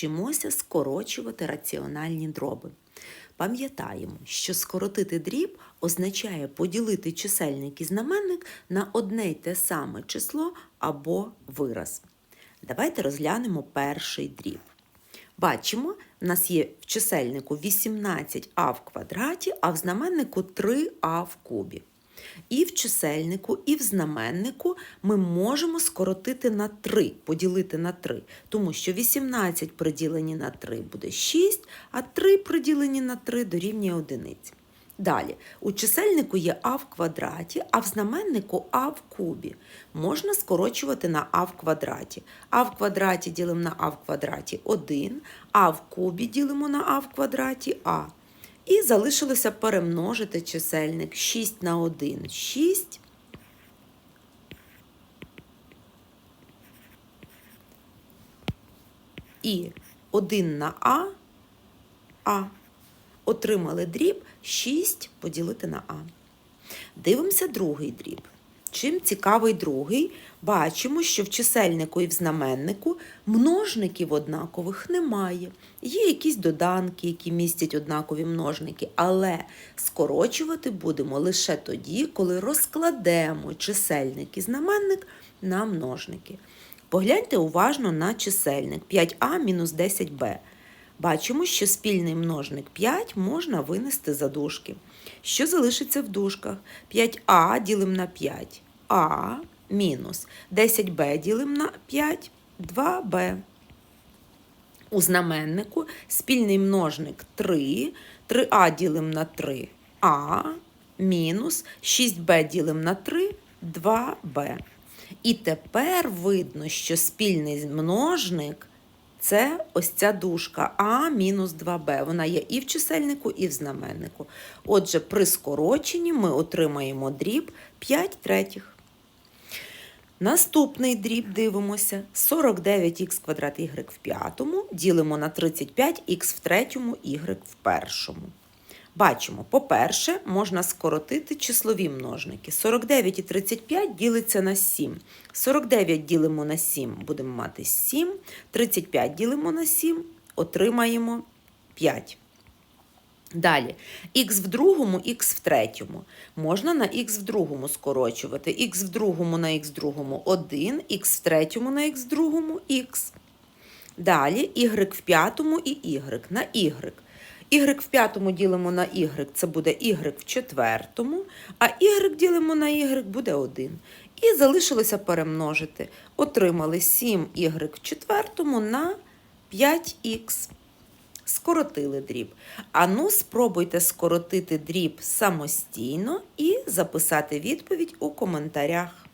вчимося скорочувати раціональні дроби. Пам'ятаємо, що скоротити дріб означає поділити чисельник і знаменник на одне й те саме число або вираз. Давайте розглянемо перший дріб. Бачимо, в нас є в чисельнику 18а в квадраті, а в знаменнику 3а в кубі. І в чисельнику, і в знаменнику ми можемо скоротити на 3, поділити на 3, тому що 18 приділені на 3 буде 6, а 3 приділені на 3 дорівнює 1. Далі, у чисельнику є а в квадраті, а в знаменнику а в кубі. Можна скорочувати на а в квадраті. А в квадраті ділимо на а в квадраті 1, а в кубі ділимо на а в квадраті а. І залишилося перемножити чисельник 6 на 1 – 6. І 1 на А – А. Отримали дріб 6 поділити на А. Дивимося другий дріб. Чим цікавий другий, бачимо, що в чисельнику і в знаменнику множників однакових немає. Є якісь доданки, які містять однакові множники, але скорочувати будемо лише тоді, коли розкладемо чисельник і знаменник на множники. Погляньте уважно на чисельник 5а мінус 10b. Бачимо, що спільний множник 5 можна винести за дужки. Що залишиться в дужках? 5а ділимо на 5. А мінус 10b ділимо на 5, 2b. У знаменнику спільний множник 3, 3а ділимо на 3, а мінус 6b ділимо на 3, 2b. І тепер видно, що спільний множник це ось ця дужка А-2Б. Вона є і в чисельнику, і в знаменнику. Отже, при скороченні ми отримаємо дріб 5 третіх. Наступний дріб дивимося. 49х квадрат y в п'ятому ділимо на 35х в третьому y в першому. Бачимо, по-перше, можна скоротити числові множники. 49 і 35 ділиться на 7. 49 ділимо на 7, будемо мати 7. 35 ділимо на 7, отримаємо 5. Далі, х в другому, х в третьому. Можна на х в другому скорочувати. х в другому на х в другому 1, х в третьому на х в другому х. Далі y в п'ятому і y на y. Y в п'ятому ділимо на y, це буде y в четвертому, а y ділимо на y буде 1. І залишилося перемножити. Отримали 7y в четвертому на 5х. Скоротили дріб. А ну, спробуйте скоротити дріб самостійно і записати відповідь у коментарях.